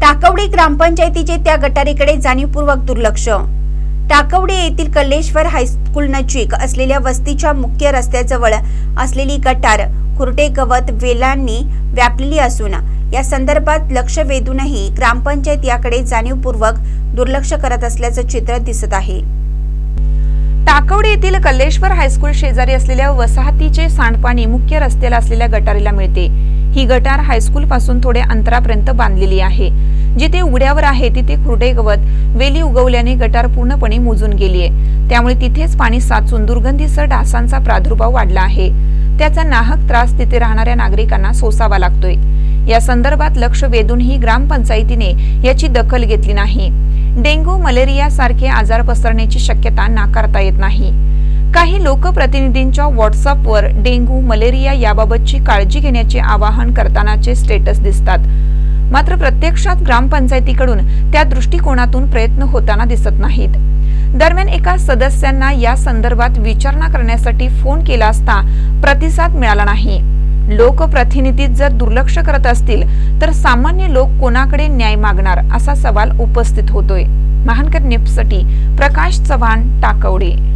टाकवडी ग्रामपंचायतीचे त्या गटारीकडे जाणीवपूर्वक दुर्लक्ष. टाकवडे येथील कल्लेश्वर हायस्कूल नजीक असलेल्या वस्तीच्या मुख्य रस्त्याजवळ असलेली गटार कुरटे गवत वेलांनी व्यापलेली असून या संदर्भात लक्ष वेधूनही ग्रामपंचायत याकडे जाणीवपूर्वक दुर्लक्ष करत असल्याचं चित्र दिसत आहे. टाकवडे येथील कल्लेश्वर हायस्कूल शेजारी असलेल्या वसाहतीचे सांडपाणी मुख्य रस्त्याला असलेल्या गटारीला मिळते. ही गटार हायस्कूल पासून थोड्या अंतरापर्यंत बांधलेली आहे. जिथे उघड्यावर आहे तिथे खुरडे गवत वेली उगवल्याने गटार पूर्णपणे मुजून गेली आहे. त्यामुळे तिथेच पाणी साचून दुर्गंधीसह डासांचा प्रादुर्भाव वाढला आहे. त्याचा नाहक त्रास तिथे राहणाऱ्या नागरिकांना सोसावा लागतोय. या संदर्भात लक्ष वेधूनही ग्रामपंचायतीने याची दखल घेतली नाही. डेंग्यू मलेरिया सारखे आजार पसरण्याची शक्यता नाकारता येत नाही. काही लोकप्रतिनिधींच्या व्हॉट्सअपवर डेंग्यू मलेरिया याबाबतची काळजी घेण्याचे आवाहन करतानाचे स्टेटस दिसतात. मात्र प्रत्यक्षात ग्रामपंचायतीकडून त्या दृष्टिकोनातून प्रयत्न होताना दिसत नाहीत. दरम्यान एका सदस्यांना या संदर्भात विचारणा करण्यासाठी फोन केला असता प्रतिसाद मिळाला नाही. लोकप्रतिनिधी जर दुर्लक्ष करत असतील तर सामान्य लोक कोणाकडे न्याय मागणार असा सवाल उपस्थित होतोय. महानकर निप्ससाठी प्रकाश चव्हाण टाकवडे.